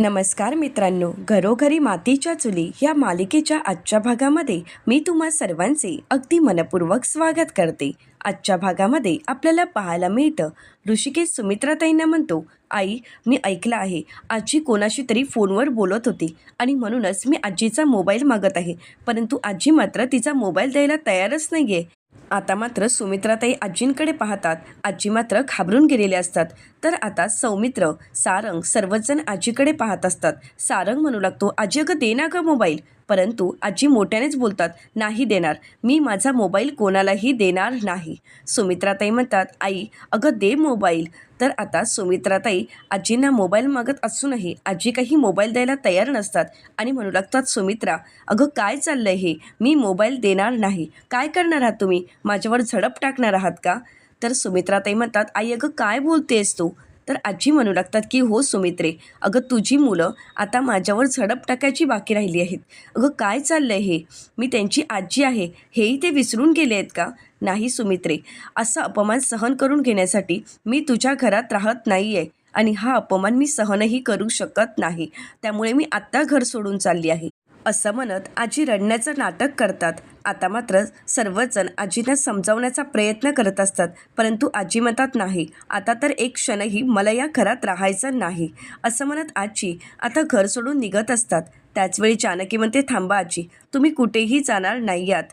नमस्कार मित्रांनो घरोघरी मातीच्या चुली या मालिकेच्या आजच्या भागामध्ये मी तुम्हा सर्वांचे अगदी मनपूर्वक स्वागत करते. आजच्या भागामध्ये आपल्याला पाहायला मिळतं ऋषिकेश सुमित्राताईंना म्हणतो आई मी ऐकलं आहे आजी कोणाशी तरी फोनवर बोलत होती आणि म्हणूनच मी आजीचा मोबाईल मागत आहे परंतु आजी मात्र तिचा मोबाईल द्यायला तयारच नाही आहे आता मात्र सुमित्राताई आजींकडे पाहतात. आजी मात्र घाबरून गेलेले असतात. तर आता सौमित्र सारंग सर्वजण आजीकडे पाहत असतात. सारंग म्हणू लागतो आजी अगं दे ना गं मोबाईल. परंतु आजी मोठ्यानेच बोलतात नाही देणार. मी माझा मोबाईल कोणालाही देणार नाही. सुमित्राताई म्हणतात आई अगं दे मोबाईल. तर आता सुमित्राताई आजींना मोबाईल मागत असूनही आजी काही मोबाईल द्यायला तयार नसतात. आणि म्हणू लागतात सुमित्रा अगं काय चाललंय हे? मी मोबाईल देणार नाही. काय करणार आहात तुम्ही? माझ्यावर झडप टाकणार आहात का? तर सुमित्राताई म्हणतात आई अगं काय बोलतेस तू? तर आजी म्हणू लागतात की हो सुमित्रे अगं तुझी मुलं आता माझ्यावर झडप टाकायची बाकी राहिली आहेत. अगं काय चाललं आहे हे? मी त्यांची आजी आहे. हेही ते विसरून गेले आहेत का? नाही सुमित्रे. असा अपमान सहन करून घेण्यासाठी मी तुझ्या घरात राहत नाही आहे आणि हा अपमान मी सहनही करू शकत नाही. त्यामुळे मी आत्ता घर सोडून चालली आहे. असं म्हणत आजी रडण्याचं नाटक करतात. आता मात्र सर्वजण आजींना समजावण्याचा प्रयत्न करत असतात परंतु आजी म्हणतात नाही आता तर एक क्षणही मला या घरात राहायचं नाही. असं म्हणत आजी आता घर सोडून निघत असतात. त्याचवेळी जानकी म्हणते थांबा आजी तुम्ही कुठेही जाणार नाही आहात.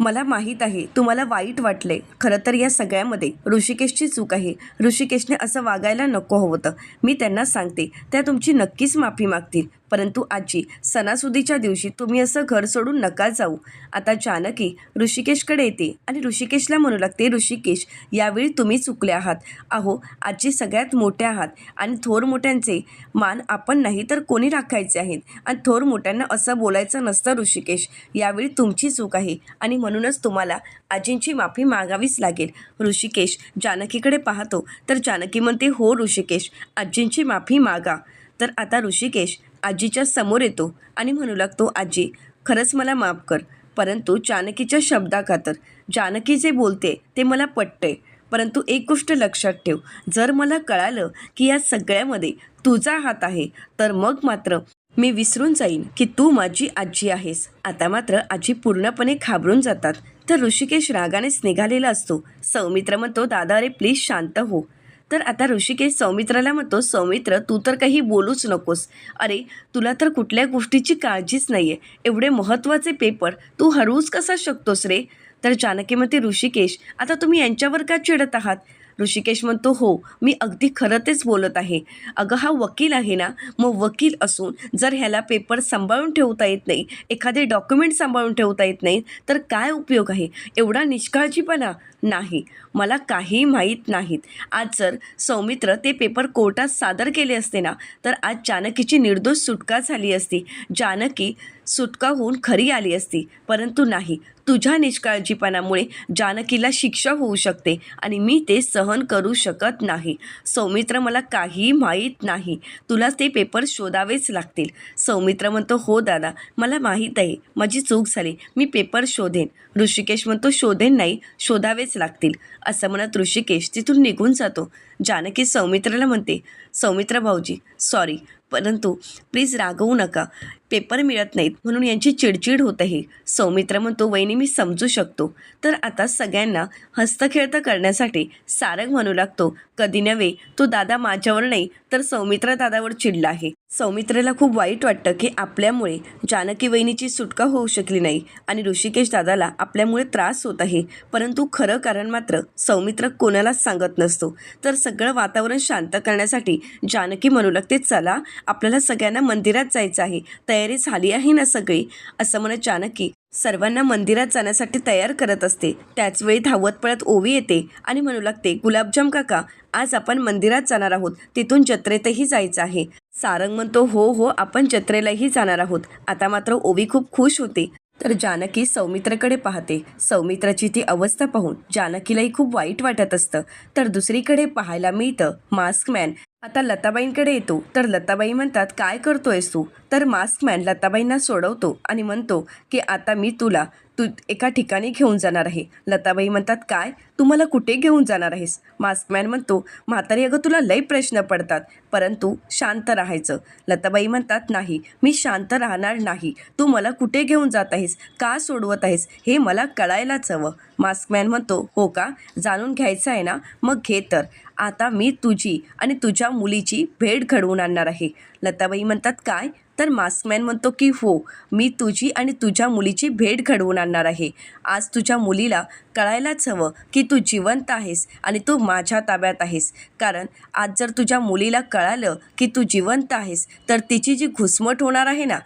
मला माहीत आहे तुम्हाला वाईट वाटले. खरं तर या सगळ्यामध्ये ऋषिकेशची चूक आहे. ऋषिकेशने असं वागायला नको हवं होतं. मी त्यांना सांगते त्या तुमची नक्कीच माफी मागतील. परंतु आजी सणासुदीच्या दिवशी तुम्ही असं घर सोडून नका जाऊ. आता जानकी ऋषिकेशकडे येते आणि ऋषिकेशला म्हणू लागते ऋषिकेश यावेळी तुम्ही चुकले आहात. अहो आजी सगळ्यात मोठ्या आहात आणि थोर मोठ्यांचे मान आपण नाही तर कोणी राखायचे आहेत. आणि थोर मोठ्यांना असं बोलायचं नसतं ऋषिकेश यावेळी तुमची चूक आहे आणि म्हणूनच तुम्हाला आजींची माफी मागावीच लागेल. ऋषिकेश जानकीकडे पाहतो. तर जानकी म्हणते हो ऋषिकेश आजींची माफी मागा. तर आता ऋषिकेश आजीच्या समोर येतो आणि म्हणू लागतो आजी खरंच मला माफ कर. परंतु जानकीच्या शब्दाखातर जानकी जे बोलते ते मला पटते परंतु एक गोष्ट लक्षात ठेव. जर मला कळालं की या सगळ्यामध्ये तुझा हात आहे तर मग मात्र मी विसरून जाईन की तू माझी आजी आहेस. आता मात्र आजी पूर्णपणे घाबरून जातात. तर ऋषिकेश रागानेच निघालेला असतो. सौमित्र म्हणतो दादा अरे प्लीज शांत हो. तर आता ऋषिकेश सौमित्राला म्हणतो सौमित्र तू तर काही बोलूच नकोस. अरे तुला तर कुठल्या गोष्टीची काळजीच नाही आहे एवढे महत्त्वाचे पेपर तू हरवूच कसा शकतोस रे? तर जानकी म्हणते ऋषिकेश आता तुम्ही यांच्यावर का चिडत आहात? ऋषिकेश म्हणतो हो मी अगदी खरं तेच बोलत आहे. अगं हा वकील आहे ना मग वकील असून जर ह्याला पेपर सांभाळून ठेवता येत नाही एखादे डॉक्युमेंट सांभाळून ठेवता येत नाही तर काय उपयोग आहे? एवढा निष्काळजीपणा नाही. मला काही माहीत नाहीत. आज जर सौमित्र ते पेपर कोर्टात सादर केले असते ना तर आज जानकीची निर्दोष सुटका झाली असती. जानकी सुटका होऊन खरी आली असती. परंतु नाही तुझ्या निष्काळजीपणामुळे जानकीला शिक्षा होऊ शकते आणि मी ते सहन करू शकत नाही. सौमित्र मला काही माहीत नाही. तुला ते पेपर शोधावेच लागतील. सौमित्र म्हणतो हो दादा मला माहीत आहे. माझी चूक झाली. मी पेपर शोधेन. ऋषिकेश म्हणतो शोधेन नाही शोधावेच लागतील. असं म्हणत ऋषिकेश तिथून निघून जातो. जानकी सौमित्राला म्हणते सौमित्र भाऊजी सॉरी परंतु प्लीज रागवू नका. पेपर मिळत नाहीत म्हणून यांची चिडचिड होत आहे. सौमित्र म्हणतो वहिनी मी समजू शकतो. तर आता सगळ्यांना हस्तखेळतं करण्यासाठी सारंग म्हणू लागतो. कधी नव्हे तो दादा माझ्यावर नाही तर सौमित्र दादावर चिडला आहे. सौमित्रेला खूप वाईट वाटतं की आपल्यामुळे जानकी वहिनीची सुटका होऊ शकली नाही आणि ऋषिकेश दादाला आपल्यामुळे त्रास होत आहे. परंतु खरं कारण मात्र सौमित्र कोणालाच सांगत नसतो. तर सगळं वातावरण शांत करण्यासाठी जानकी म्हणू लागते चला आपल्याला सगळ्यांना मंदिरात जायचं आहे. तयारी झाली आहे ना सगळी? असं म्हणत जानकी सर्वांना मंदिरात जाण्यासाठी तयार करत असते. त्याचवेळी धावत पळत ओवी येते आणि म्हणू लागते गुलाबजाम काका आज आपण मंदिरात जाणार आहोत. तिथून जत्रेतही जायचं आहे. सारंग म्हणतो हो हो आपण जत्रेलाही जाणार आहोत. आता मात्र ओवी खूप खुश होते. तर जानकी सौमित्राकडे पाहते. सौमित्राची ती अवस्था पाहून जानकीलाही खूप वाईट वाटत असतं. तर दुसरीकडे पाहायला मिळतं मास्कमॅन आता लताबाईंकडे येतो. तर लताबाई म्हणतात काय करतोयस तू? तर मास्कमॅन लताबाईंना सोडवतो आणि म्हणतो की आता मी तुला तू एका ठिकाणी घेऊन जाणार आहे. लताबाई म्हणतात काय? तू मला कुठे घेऊन जाणार आहेस? मास्कमॅन म्हणतो म्हातारी अगं तुला लई प्रश्न पडतात. परंतु शांत राहायचं. लताबाई म्हणतात नाही मी शांत राहणार नाही. तू मला कुठे घेऊन जात आहेस? का सोडवत आहेस? हे मला कळायलाच हवं. मास्कमॅन म्हणतो हो का? जाणून घ्यायचं आहे ना? मग घे तर. आता मी तुझी आणि तुझ्या मुलीची भेट घडवून आणणार आहे. लताबाई म्हणतात काय? तर मास्कमॅन म्हणतो की हो मी तुझी आणि तुझ्या मुलीची भेट घडवून आणणार आहे. आज तुझ्या मुलीला कळायलाच हवं की तू जिवंत आहेस आणि तू माझ्या ताब्यात आहेस. कारण आज जर तुझ्या मुलीला कळालं की तू जिवंत आहेस तर तिची जी घुसमट होणार आहे ना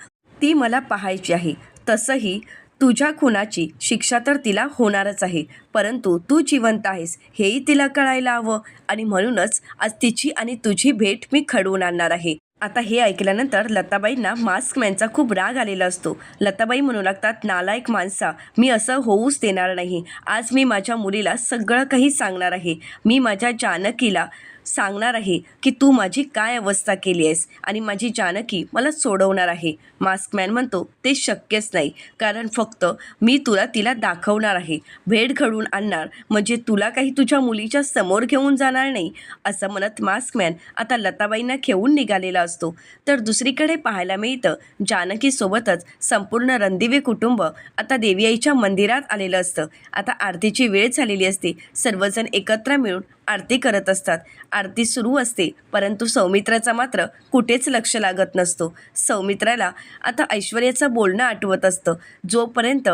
ती मला पाहायची आहे. तसंही तुझ्या खुनाची शिक्षा तर तिला होणारच आहे परंतु तू जिवंत आहेस हेही तिला कळायला हवं. आणि म्हणूनच आज तिची आणि तुझी भेट मी खडवून आणणार आहे. आता हे ऐकल्यानंतर लताबाईंना मास्कमॅनचा खूप राग आलेला असतो. लताबाई म्हणू लागतात नालायक माणसा मी असं होऊच देणार नाही. आज मी माझ्या मुलीला सगळं काही सांगणार आहे. मी माझ्या जानकीला सांगणार आहे की तू माझी काय अवस्था केली आहेस? आणि माझी जानकी मला सोडवणार आहे. मास्कमॅन म्हणतो ते शक्यच नाही. कारण फक्त मी तुला तिला दाखवणार आहे. भेट घडून आणणार म्हणजे तुला काही तुझ्या मुलीच्या समोर घेऊन जाणार नाही. असं म्हणत मास्कमॅन आता लताबाईंना घेऊन निघालेला असतो. तर दुसरीकडे पाहायला मिळतं जानकीसोबतच संपूर्ण रणदिवे कुटुंब आता देवी आईच्या मंदिरात आलेलं असतं. आता आरतीची वेळ झालेली असते. सर्वजण एकत्र मिळून आरती करत असतात. आरती सुरू असते परंतु सौमित्राचा मात्र कुठेच लक्ष लागत नसतो. सौमित्राला आता ऐश्वर्याचं बोलणं आठवत असतं. जोपर्यंत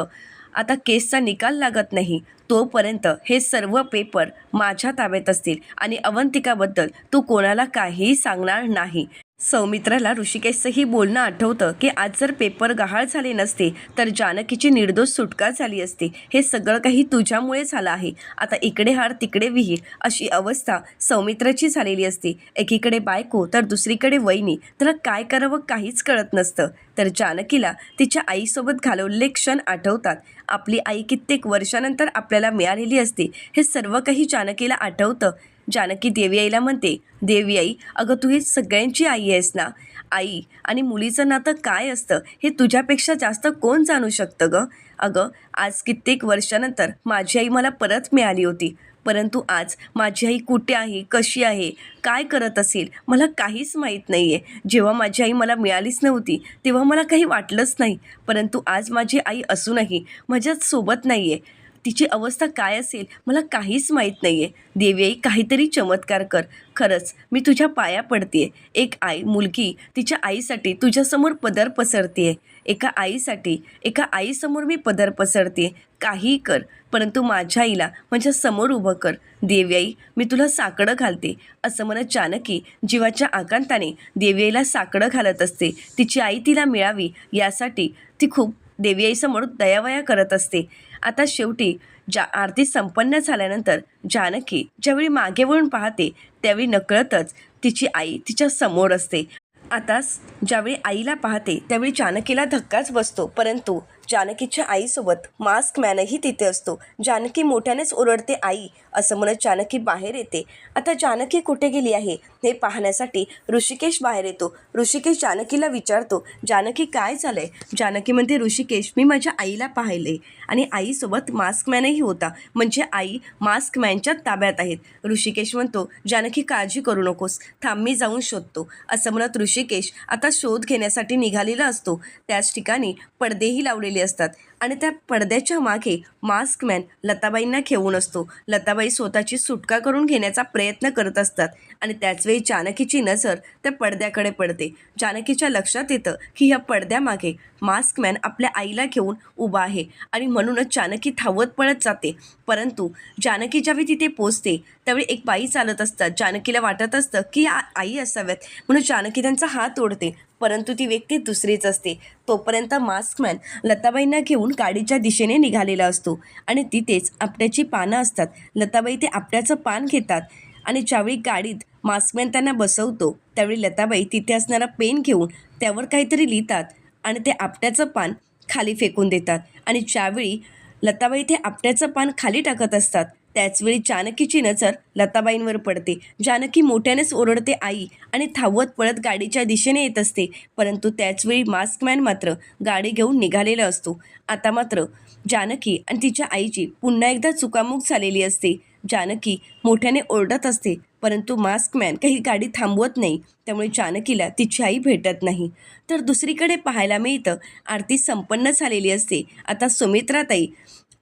आता केसचा निकाल लागत नाही तोपर्यंत हे सर्व पेपर माझ्या ताब्यात असतील आणि अवंतिकाबद्दल तू कोणाला काहीही सांगणार नाही. सौमित्राला ऋषिकेशचंही बोलणं आठवतं की आज जर पेपर गहाळ झाले नसते तर जानकीची निर्दोष सुटका झाली असती. हे सगळं काही तुझ्यामुळे झालं आहे. आता इकडे हार तिकडे विहीर अशी अवस्था सौमित्राची झालेली असते. एकीकडे बायको तर दुसरीकडे वहिनी. त्याला काय करावं काहीच कळत नसतं. तर जानकीला तिच्या आईसोबत घालवलेले क्षण आठवतात. आपली आई कित्येक वर्षानंतर आपल्याला मिळालेली असते. हे सर्व काही जानकीला आठवतं. जानकी देवी आईला म्हणते देवी आई अगं तू ही सगळ्यांची आई आहेस ना? आई आणि मुलीचं नातं काय असतं? हे तुझ्यापेक्षा जास्त कोण जाणू शकतं गं? अगं आज कित्येक वर्षानंतर माझी आई मला परत मिळाली होती. परंतु आज माझी आई कुठे आहे? कशी आहे? काय करत असेल? मला काहीच माहीत नाही आहे जेव्हा माझी आई मला मिळालीच नव्हती तेव्हा मला काही वाटलंच नाही. परंतु आज माझी आई असूनही माझ्यासोबत नाही आहे तिची अवस्था काय असेल मला काहीच माहीत नाही आहे देवी काहीतरी चमत्कार कर. खरंच मी तुझ्या पाया पडते एक आई मुलगी तिच्या आईसाठी तुझ्यासमोर पदर पसरते एका आईसाठी एका आईसमोर मी पदर पसरते काहीही कर परंतु माझ्या आईला माझ्यासमोर उभं कर. देवी आई मी तुला साकडं घालते. असं म्हणत जानकी जीवाच्या आकांताने देवीआईला साकडं घालत असते. तिची आई तिला मिळावी यासाठी ती खूप देवी आईसमोर दयावया करत असते. आता शेवटी ज्या आरती संपन्न झाल्यानंतर जानकी ज्यावेळी मागे वळून पाहते त्यावेळी नकळतच तिची आई तिच्या समोर असते. आता ज्यावेळी आईला पाहते त्यावेळी जानकीला धक्काच बसतो. परंतु जानकीच्या आईसोबत मास्क मॅनही तिथे असतो. जानकी मोठ्यानेच ओरडते आई असं म्हणत जानकी बाहेर येते. आता जानकी कुठे गेली आहे हे पाहण्यासाठी ऋषिकेश बाहेर येतो. ऋषिकेश जानकीला विचारतो जानकी काय झालंय? जानकी म्हणते ऋषिकेश मी माझ्या आईला पाहिले आणि आईसोबत मास्कमॅनही होता. म्हणजे आई मास्क मॅनच्या ताब्यात आहेत. ऋषिकेश म्हणतो जानकी काळजी करू नकोस. थांब मी जाऊन शोधतो. असं म्हणत ऋषिकेश आता शोध घेण्यासाठी निघालेला असतो. त्याच ठिकाणी पडदेही लावलेले असतात. आणि त्या पडद्याच्या मागे मास्कमॅन लताबाईंना घेऊन असतो. लताबाई स्वतःची सुटका करून घेण्याचा प्रयत्न करत असतात आणि त्याचवेळी जानकीची नजर त्या पडद्याकडे पडते. जानकीच्या लक्षात येतं की ह्या पडद्यामागे मास्कमॅन आपल्या आईला घेऊन उभा आहे आणि म्हणूनच जानकी धावत पळत जाते. परंतु जानकी ज्यावेळी तिथे पोचते त्यावेळी एक बाई चालत असतात. जानकीला वाटत असतं की आई असाव्यात. म्हणून जानकी त्यांचा हात ओढते. परंतु ती व्यक्ती दुसरीच असते. तोपर्यंत मास्कमॅन लताबाईंना घेऊन गाडीच्या दिशेने निघालेला असतो. आणि तिथेच आपट्याची पानं असतात. लताबाई ते आपट्याचं पान घेतात. आणि ज्यावेळी गाडीत मास्कमॅन त्यांना बसवतो त्यावेळी लताबाई तिथे असणारा पेन घेऊन त्यावर काहीतरी लिहितात आणि ते आपट्याचं पान खाली फेकून देतात. आणि ज्यावेळी लताबाई ते आपट्याचं पान खाली टाकत असतात त्याचवेळी जानकीची नजर लताबाईंवर पडते. जानकी मोठ्यानेच ओरडते आई आणि धावत पळत गाडीच्या दिशेने येत असते. परंतु त्याचवेळी मास्कमॅन मात्र गाडी घेऊन निघालेला असतो. आता मात्र जानकी आणि तिच्या आईची पुन्हा एकदा चुकामुक झालेली असते. जानकी मोठ्याने ओरडत असते परंतु मास्कमॅन काही गाडी थांबवत नाही. त्यामुळे जानकीला तिची आई भेटत नाही. तर दुसरीकडे पाहायला मिळतं आरती संपन्न झालेली असते. आता सुमित्राताई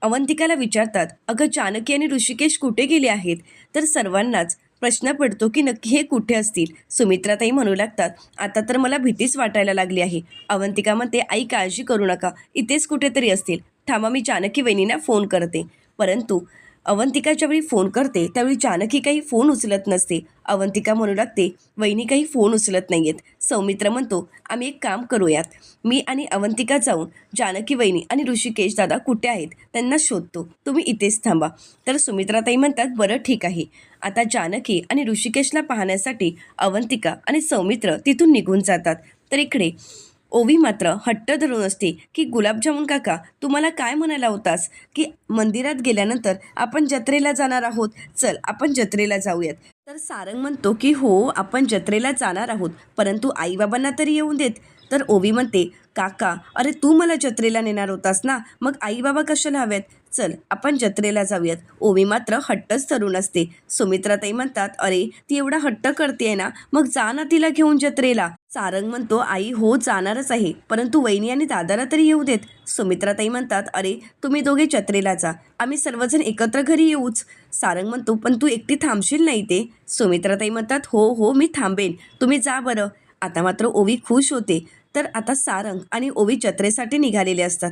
अवंतिकाला विचारतात अगं जानकी आणि ऋषिकेश कुठे गेले आहेत? तर सर्वांनाच प्रश्न पडतो की नक्की हे कुठे असतील? सुमित्राताई म्हणू लागतात आता तर मला भीतीच वाटायला लागली आहे. अवंतिका म्हणते आई काळजी करू नका. इथेच कुठेतरी असतील. थांबा मी जानकी वहिनींना फोन करते. परंतु अवंतिकाच्या वेळी फोन करते त्यावेळी जानकी काही फोन उचलत नसते. अवंतिका म्हणू लागते वहिनी काही फोन उचलत नाही आहेत सौमित्र म्हणतो आम्ही एक काम करूयात. मी आणि अवंतिका जाऊन जानकी वहिनी आणि ऋषिकेश दादा कुठे आहेत त्यांना शोधतो. तुम्ही इथेच थांबा. तर सुमित्राताई म्हणतात बरं ठीक आहे. आता जानकी आणि ऋषिकेशला पाहण्यासाठी अवंतिका आणि सौमित्र तिथून निघून जातात. तर इकडे ओवी मात्र हट्ट धरून असते की गुलाबजामुन काका तुम्हाला काय म्हणायला होतास? की मंदिरात गेल्यानंतर आपण जत्रेला जाणार आहोत. चल आपण जत्रेला जाऊयात. तर सारंग म्हणतो की हो आपण जत्रेला जाणार आहोत. परंतु आईबाबांना तरी येऊन देत. तर ओवी म्हणते काका अरे तू मला जत्रेला नेणार होतास ना? मग आईबाबा कशाला हव्यात चल आपण जत्रेला जाऊयात. ओवी मात्र हट्टच धरून असते. सुमित्राताई म्हणतात अरे ती एवढा हट्ट करते ना? मग जा ना तिला घेऊन जत्रेला. सारंग म्हणतो आई हो जाणारच आहे. परंतु वहिनी आणि दादाला तरी येऊ देत. सुमित्राताई म्हणतात अरे तुम्ही दोघे जत्रेला जा. आम्ही सर्वजण एकत्र घरी येऊच. सारंग म्हणतो पण तू एकटी थांबशील नाही ते. सुमित्राताई म्हणतात हो हो मी थांबेन. तुम्ही जा बरं. आता मात्र ओवी खुश होते. तर आता सारंग आणि ओवी जत्रेसाठी निघालेले असतात.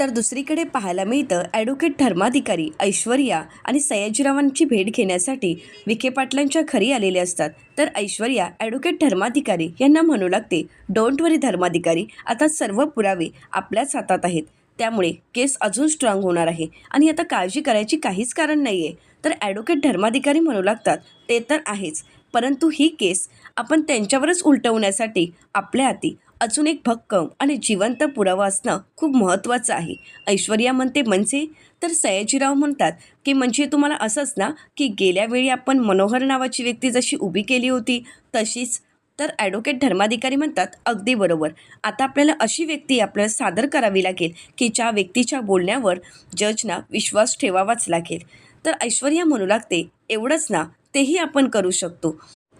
तर दुसरीकडे पाहायला मिळतं ॲडव्होकेट धर्माधिकारी ऐश्वर्या आणि सयाजीरावांची भेट घेण्यासाठी विखे पाटलांच्या घरी आलेले असतात. तर ऐश्वर्या ॲडव्होकेट धर्माधिकारी यांना म्हणू लागते डोंट वरी धर्माधिकारी आता सर्व पुरावे आपल्याच हातात आहेत. त्यामुळे केस अजून स्ट्रॉंग होणार आहे आणि आता काळजी करायची काहीच कारण नाही आहे तर ॲडव्होकेट धर्माधिकारी म्हणू लागतात ते तर आहेच परंतु ही केस आपण त्यांच्यावरच उलटवण्यासाठी आपल्या हाती अजून एक भक्कम आणि जिवंत पुरावा असणं खूप महत्त्वाचं आहे. ऐश्वर्या म्हणते म्हणजे तर सयाजीराव म्हणतात की म्हणजे तुम्हाला असंच ना की गेल्या वेळी आपण मनोहर नावाची व्यक्ती जशी उभी केली होती तशीच. तर ॲडव्होकेट धर्माधिकारी म्हणतात अगदी बरोबर. आता आपल्याला अशी व्यक्ती आपल्याला सादर करावी लागेल की ज्या व्यक्तीच्या बोलण्यावर जजना विश्वास ठेवावाच लागेल. तर ऐश्वर्या म्हणू लागते एवढंच ना तेही आपण करू शकतो.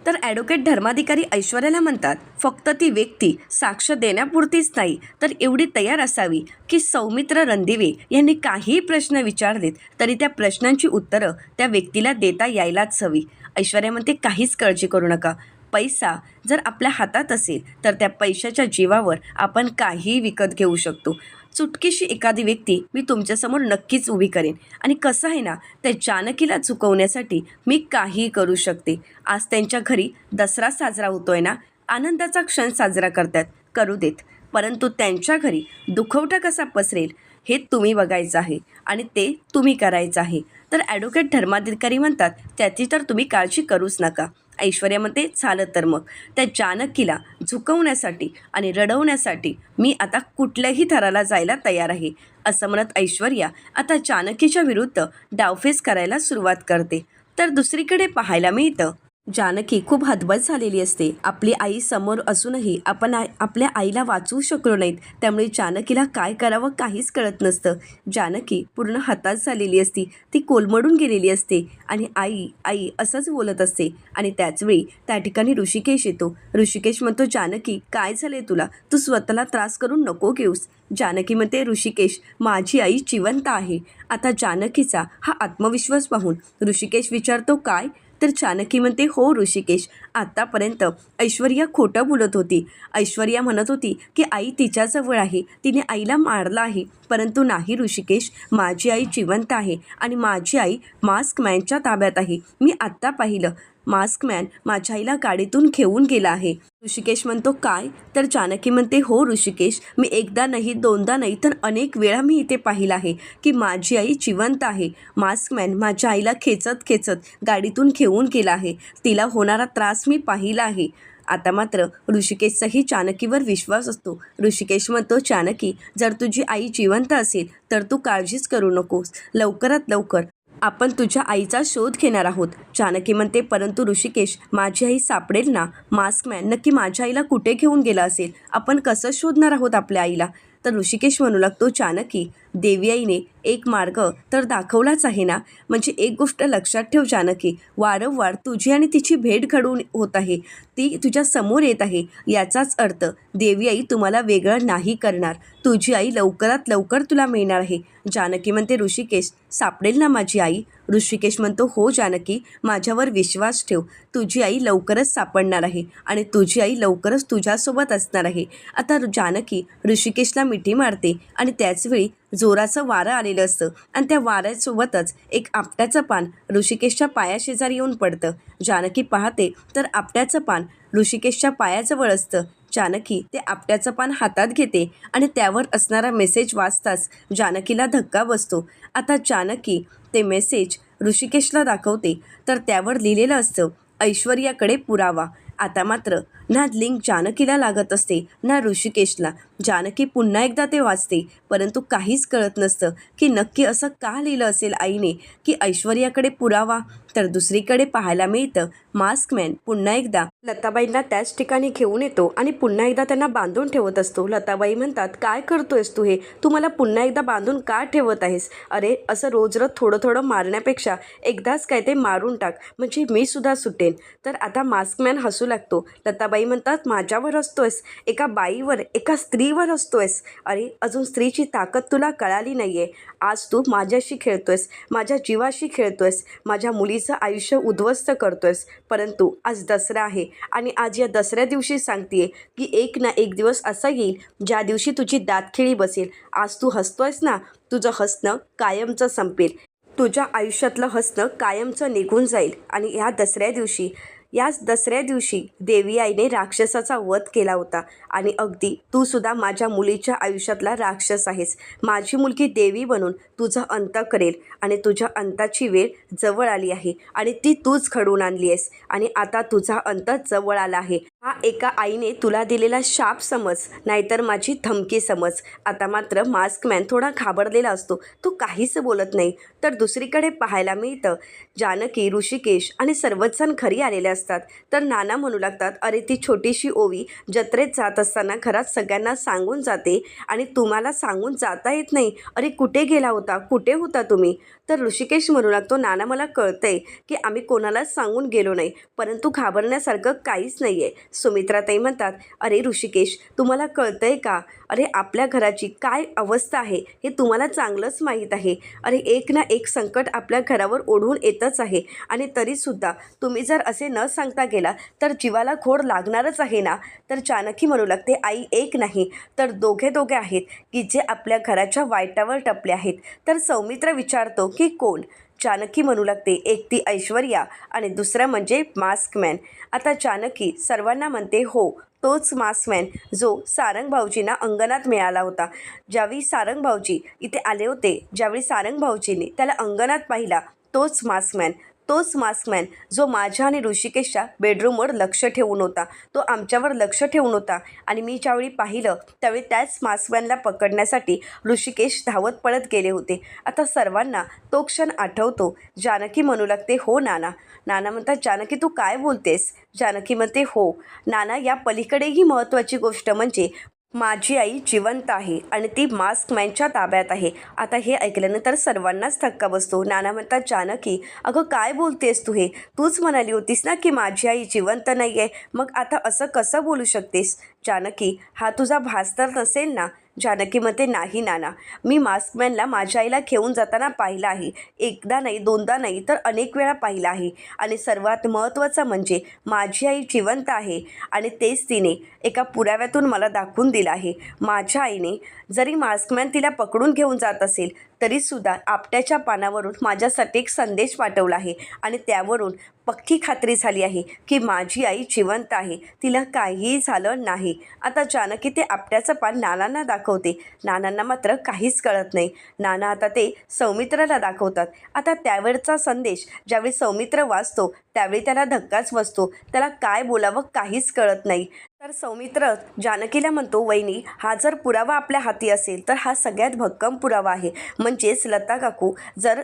तर ॲडव्होकेट धर्माधिकारी ऐश्वर्याला म्हणतात फक्त ती व्यक्ती साक्ष देण्यापुरतीच नाही तर एवढी तयार असावी की सौमित्र रणदिवे यांनी काहीही प्रश्न विचारलेत तरी त्या प्रश्नांची उत्तरं त्या व्यक्तीला देता यायलाच हवी. ऐश्वर्या म्हणते काहीच काळजी करू नका. पैसा जर आपल्या हातात असेल तर त्या पैशाच्या जीवावर आपण काहीही विकत घेऊ शकतो. चुटकीशी एखादी व्यक्ती मी तुमच्यासमोर नक्कीच उभी करेन. आणि कसं आहे ना त्या जानकीला चुकवण्यासाठी मी काहीही करू शकते. आज त्यांच्या घरी दसरा साजरा होतोय ना आनंदाचा क्षण साजरा करतात. करू देत. परंतु त्यांच्या घरी दुखवटा कसा पसरेल हे तुम्ही बघायचं आहे आणि ते तुम्ही करायचं आहे. तर ॲडव्होकेट धर्माधिकारी म्हणतात त्याची तर तुम्ही काळजी करूच नका. ऐश्वर्या म्हणते झालं तर मग. त्या जानकीला झुकवण्यासाठी आणि रडवण्यासाठी मी आता कुठल्याही थराला जायला तयार आहे असं म्हणत ऐश्वर्या आता जानकीच्या विरुद्ध डावफेस करायला सुरुवात करते. तर दुसरीकडे पाहायला मिळतं जानकी खूप हतबत झालेली असते. आपली आई समोर असूनही आपण आई आपल्या आईला वाचवू शकलो नाहीत. त्यामुळे जानकीला काय करावं काहीच कळत नसतं. जानकी पूर्ण हताश झालेली असती. ती कोलमडून गेलेली असते आणि आई आई असंच बोलत असते. आणि त्याचवेळी त्या ठिकाणी ऋषिकेश येतो. ऋषिकेश म्हणतो जानकी काय झाले तुला? तू स्वतःला त्रास करून नको घेऊस. जानकी म्हणते ऋषिकेश माझी आई जिवंत आहे. आता जानकीचा हा आत्मविश्वास पाहून ऋषिकेश विचारतो काय? तर चाणक्य म्हणते हो ऋषिकेश आत्तापर्यंत ऐश्वर्या खोटं बोलत होती. ऐश्वर्या म्हणत होती की आई तिच्याजवळ आहे. तिने आईला मारलं आहे. परंतु नाही ऋषिकेश माझी आई जिवंत आहे आणि माझी आई मास्क मॅनच्या ताब्यात आहे. मी आत्ता पाहिलं. मास्क मॅन माझ्या आईला गाडीतून घेऊन गेला आहे. ऋषिकेश म्हणतो काय? तर जानकी म्हणते हो ऋषिकेश मी एकदा नाही दोनदा नाही तर अनेक वेळा मी इथे पाहिलं आहे की माझी आई जिवंत आहे. मास्क मॅन माझ्या आईला खेचत खेचत गाडीतून घेऊन गेला आहे. तिला होणारा त्रास मी पाहिला आहे. आता मात्र ऋषिकेशचाही चाणकीवर विश्वास असतो. ऋषिकेश म्हणतो चाणकी जर तुझी आई जिवंत असेल तर तू काळजीच करू नकोस. लवकरात लवकर आपण तुझ्या आईचा शोध घेणार आहोत. जानकी म्हणते परंतु ऋषिकेश माझी आई सापडेल ना? मास्कमॅन नक्की माझ्या आईला कुठे घेऊन गेला असेल? आपण कसं शोधणार आहोत आपल्या आईला? तर ऋषिकेश म्हणू लागतो जानकी देवी आईने एक मार्ग तर दाखवलाच आहे ना? म्हणजे एक गोष्ट लक्षात ठेव जानकी. वारंवार तुझी आणि तिची भेट घडून होत आहे. ती तुझ्या समोर येत आहे. याचाच अर्थ देवी आई तुम्हाला वेगळं नाही करणार. तुझी आई लवकरात लवकर तुला मिळणार आहे. जानकी म्हणते ऋषिकेश सापडेल ना माझी आई? ऋषिकेश म्हणतो हो जानकी. माझ्यावर विश्वास ठेव. तुझी आई लवकरच सापडणार आहे आणि तुझी आई लवकरच तुझ्यासोबत असणार आहे. आता जानकी ऋषिकेशला मिठी मारते आणि त्याचवेळी जोराचं वारं आलेलं असतं आणि त्या वाऱ्यासोबतच एक आपट्याचं पान ऋषिकेशच्या पायाशेजारी येऊन पडतं. जानकी पाहते तर आपट्याचं पान ऋषिकेशच्या पायाजवळ असतं. जानकी ते आपट्याचं पान हातात घेते आणि त्यावर असणारा मेसेज वाचताच जानकीला धक्का बसतो. आता जानकी ते मेसेज ऋषिकेशला दाखवते तर त्यावर लिहिलेलं असतं ऐश्वर्याकडे पुरावा. आता मात्र ना लिंक जानकीला लागत असते ना ऋषिकेशला. जानकी पुन्हा एकदा ते वाचते परंतु काहीच कळत नसतं की नक्की असं का लिहिलं असेल आईने की ऐश्वर्याकडे पुरावा तर दुसरीकडे पाहायला मिळतं. मास्कमॅन पुन्हा एकदा लताबाईंना त्याच ठिकाणी घेऊन येतो आणि पुन्हा एकदा त्यांना बांधून ठेवत असतो. लताबाई म्हणतात काय करतोयस तू हे? तू मला पुन्हा एकदा बांधून का ठेवत आहेस? अरे असं रोज रोज थोडं थोडं मारण्यापेक्षा एकदाच काय ते मारून टाक म्हणजे मी सुद्धा सुटेन. तर आता मास्कमॅन हसू लागतो. लताबाई म्हणतात माझ्यावर हसतोयस? एका बाईवर एका स्त्री स्त्रीवर असतोयस अरे अजून स्त्रीची ताकद तुला कळाली नाही आहे आज तू माझ्याशी खेळतोयस माझ्या जीवाशी खेळतोयस माझ्या मुलीचं आयुष्य उद्ध्वस्त करतोयस. परंतु आज दसरा आहे आणि आज या दसऱ्या दिवशी सांगते की एक ना एक दिवस असा येईल ज्या दिवशी तुझी दातखिळी बसेल. आज तू हसतोयस ना तुझं हसणं कायमचं संपेल. तुझ्या आयुष्यातलं हसणं कायमचं निघून जाईल आणि ह्या दसऱ्या दिवशी याच दसऱ्या दिवशी देवी आईने राक्षसाचा वध केला होता. आणि अगदी तू सुद्धा माझ्या मुलीच्या आयुष्यातला राक्षस आहेस. माझी मुलगी देवी बनून तुझं अंत करेल आणि तुझ्या अंताची वेळ जवळ आली आहे आणि ती तूच घडवून आणली आहेस. आणि आता तुझा अंत जवळ आला आहे. हा एका आईने तुला दिलेला शाप समज नाहीतर माझी धमकी समज. आता मात्र मास्कमॅन थोडा घाबरलेला असतो. तो काहीच बोलत नाही. तर दुसरीकडे पाहायला मिळतं जानकी ऋषिकेश आणि सर्वच जण घरी आलेले असतात. तर नाना म्हणू लागतात अरे ती छोटीशी ओवी जत्रेत जात असताना घरात सगळ्यांना सांगून जाते आणि तुम्हाला सांगून जाता येत नाही. अरे कुठे गेला होता? कुठे होता तुम्ही? तर ऋषिकेश म्हणू लागतो नाना मला कळतंय की आम्ही कोणालाच सांगून गेलो नाही परंतु घाबरण्यासारखं काहीच नाही आहे सुमित्राताई म्हणतात अरे ऋषिकेश तुम्हाला कळतंय का? अरे आपल्या घराची काय अवस्था आहे हे तुम्हाला चांगलंच माहीत आहे. अरे एक ना एक संकट आपल्या घरावर ओढून येतच आहे. आणि तरीसुद्धा तुम्ही जर असे न सांगता गेला तर जीवाला खोड लागणारच आहे ना? तर चाणकी म्हणू लागते आई एक नाही. तर दोघे दोघे आहेत की जे आपल्या घराच्या वाईटावर टपले आहेत. तर सौमित्र विचारतो की कोण? चाणकी म्हणू लागते. एक ती ऐश्वर्या आणि दुसरं म्हणजे मास्कमॅन. आता चानकी सर्वांना म्हणते हो तोच मास्कमॅन जो सारंग भाऊजींना अंगणात मिळाला होता. ज्यावेळी सारंग भाऊजी इथे आले होते ज्यावेळी सारंग भाऊजींनी त्याला अंगणात पाहिला तोच मास्कमॅन. तोच मास्कमॅन जो माझ्या आणि ऋषिकेशच्या बेडरूमवर लक्ष ठेवून होता. तो आमच्यावर लक्ष ठेवून होता आणि मी ज्यावेळी पाहिलं त्यावेळी त्याच मास्कमॅनला पकडण्यासाठी ऋषिकेश धावत पळत गेले होते. आता सर्वांना तो क्षण आठवतो. जानकी म्हणू लागते हो नाना. नाना म्हणतात जानकी तू काय बोलतेस? जानकी म्हणते हो. नाना या पलीकडेही महत्त्वाची गोष्ट म्हणजे माझी आई जिवंत आहे आणि ती मास्कमॅनच्या ताब्यात आहे. आता हे ऐकल्यानंतर सर्वांनाच धक्का बसतो. नाना म्हणतात जानकी अगं काय बोलतेस तू हे? तूच म्हणाली होतीस ना की माझी आई जिवंत नाही आहे मग आता असं कसं बोलू शकतेस? जानकी हा तुझा भास तर नसेल ना? जानकी म्हणते नाही नाना मी मास्कमॅनला माझ्या आईला घेऊन जाताना पाहिलं आहे. एकदा नाही दोनदा नाही तर अनेक वेळा पाहिलं आहे. आणि सर्वात महत्त्वाचं म्हणजे माझी आई जिवंत आहे आणि तेच तिने एका पुराव्यातून मला दाखवून दिलं आहे. माझ्या आईने जरी मास्कमॅन तिला पकडून घेऊन जात असेल तरीसुद्धा आपट्याच्या पानावरून माझ्यासाठी एक संदेश पाठवला आहे. आणि त्यावरून पक्की खात्री झाली आहे की माझी आई जिवंत आहे. तिला काहीही झालं नाही. आता जानकी ते आपट्याचं पान नानांना दाखवते. नानांना मात्र काहीच कळत नाही. नाना आता ते सौमित्राला दाखवतात. आता त्यावेळचा संदेश ज्यावेळी सौमित्र वाचतो त्यावेळी त्याला धक्काच बसतो. त्याला काय बोलावं काहीच कळत नाही. तर सौमित्र जानकीला म्हणतो वहिनी हा जर पुरावा आपल्या हाती असेल तर हा सगळ्यात भक्कम पुरावा आहे. म्हणजेच लता काकू जर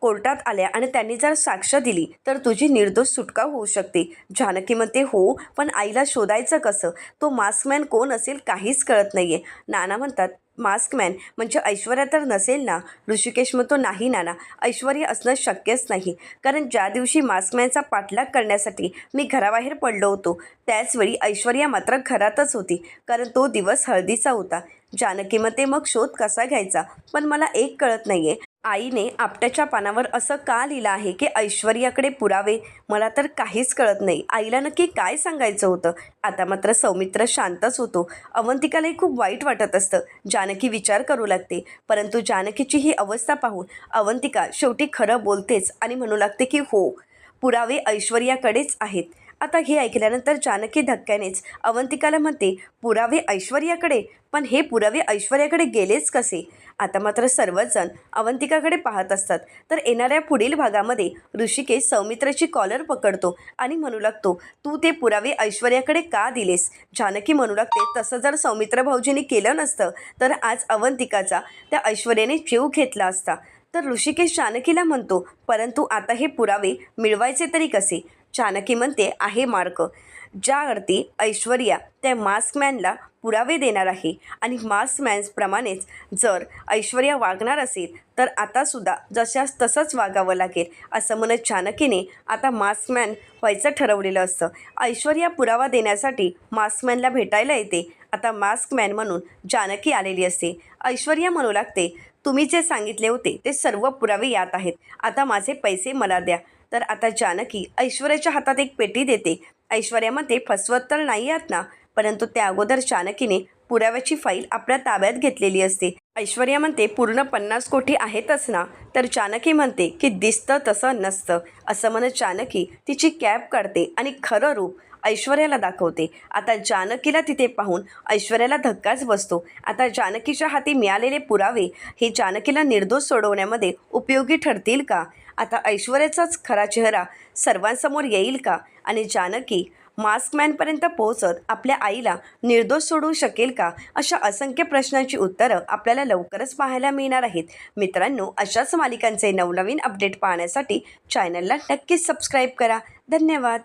कोर्टात आल्या आणि त्यांनी जर साक्ष दिली तर तुझी निर्दोष सुटका होऊ शकते. जानकी म्हणते हो पण आईला शोधायचं कसं? तो मास्कमॅन कोण असेल काहीच कळत नाही आहे नाना म्हणतात मास्कमॅन म्हणजे ऐश्वर्या तर नसेल ना? ऋषिकेश म्हणतो नाही नाना. ऐश्वर्या असणं शक्यच नाही. कारण ज्या दिवशी मास्कमॅनचा पाठलाग करण्यासाठी मी घराबाहेर पडलो होतो त्याचवेळी ऐश्वर्या मात्र घरातच होती. कारण तो दिवस हळदीचा होता. जानकी मग शोध कसा घ्यायचा? पण मला एक कळत नाही आहे आईने आपट्याच्या पानावर असं का लिहिलं आहे की ऐश्वर्याकडे पुरावे? मला तर काहीच कळत नाही. आईला नक्की काय सांगायचं होतं? आता मात्र सौमित्र शांतच होतो. अवंतिकालाही खूप वाईट वाटत असतं. जानकी विचार करू लागते. परंतु जानकीची ही अवस्था पाहून अवंतिका शेवटी खरं बोलतेच आणि म्हणू लागते की हो पुरावे ऐश्वर्याकडेच आहेत. आता हे ऐकल्यानंतर जानकी धक्क्यानेच अवंतिकाला म्हणते पुरावे ऐश्वर्याकडे पण हे पुरावे ऐश्वर्याकडे गेलेच कसे? आता मात्र सर्वजण अवंतिकाकडे पाहत असतात. तर येणाऱ्या पुढील भागामध्ये ऋषिकेश सौमित्राची कॉलर पकडतो आणि म्हणू लागतो तू ते पुरावे ऐश्वर्याकडे का दिलेस जानकी म्हणू लागते तसं जर सौमित्र भाऊजींनी केलं नसतं तर आज अवंतिकाचा त्या ऐश्वर्याने जीव घेतला असता. तर ऋषिकेश जानकीला म्हणतो परंतु आता हे पुरावे मिळवायचे तरी कसे? जानकी म्हणते आहे मार्ग. ज्यावरती ऐश्वर्या त्या मास्कमॅनला पुरावे देणार आहे आणि मास्कमॅन्सप्रमाणेच जर ऐश्वर्या वागणार असेल तर आतासुद्धा जशास तसंच वागावं लागेल असं म्हणत जानकीने आता मास्कमॅन व्हायचं ठरवलेलं असतं. ऐश्वर्या पुरावा देण्यासाठी मास्कमॅनला भेटायला येते. आता मास्कमॅन म्हणून जानकी आलेली असते. ऐश्वर्या म्हणू लागते तुम्ही जे सांगितले होते ते सर्व पुरावे यात आहेत. आता माझे पैसे मला द्या. तर आता जानकी ऐश्वर्याच्या हातात एक पेटी देते. ऐश्वर्यामध्ये फसवत तर नाही आहात ना परंतु त्या अगोदर जानकीने पुराव्याची फाईल आपल्या ताब्यात घेतलेली असते. ऐश्वर्या म्हणते पूर्ण पन्नास कोटी आहेतच ना. तर जानकी म्हणते की दिसतं तसं नसतं. असं म्हणत जानकी तिची कॅब काढते आणि खरं रूप ऐश्वर्याला दाखवते. आता जानकीला तिथे पाहून ऐश्वर्याला धक्काच बसतो. आता जानकीच्या हाती मिळालेले पुरावे हे जानकीला निर्दोष सोडवण्यामध्ये उपयोगी ठरतील का? आता ऐश्वर्याचाच खरा चेहरा सर्वांसमोर येईल का? आणि जानकी मास्कमॅनपर्यंत पोहोचत आपल्या आईला निर्दोष सोडवू शकेल का? अशा असंख्य प्रश्नांची उत्तरं आपल्याला लवकरच पाहायला मिळणार आहेत. मित्रांनो अशाच मालिकांचे नवनवीन अपडेट पाहण्यासाठी चॅनलला नक्कीच सबस्क्राईब करा. धन्यवाद.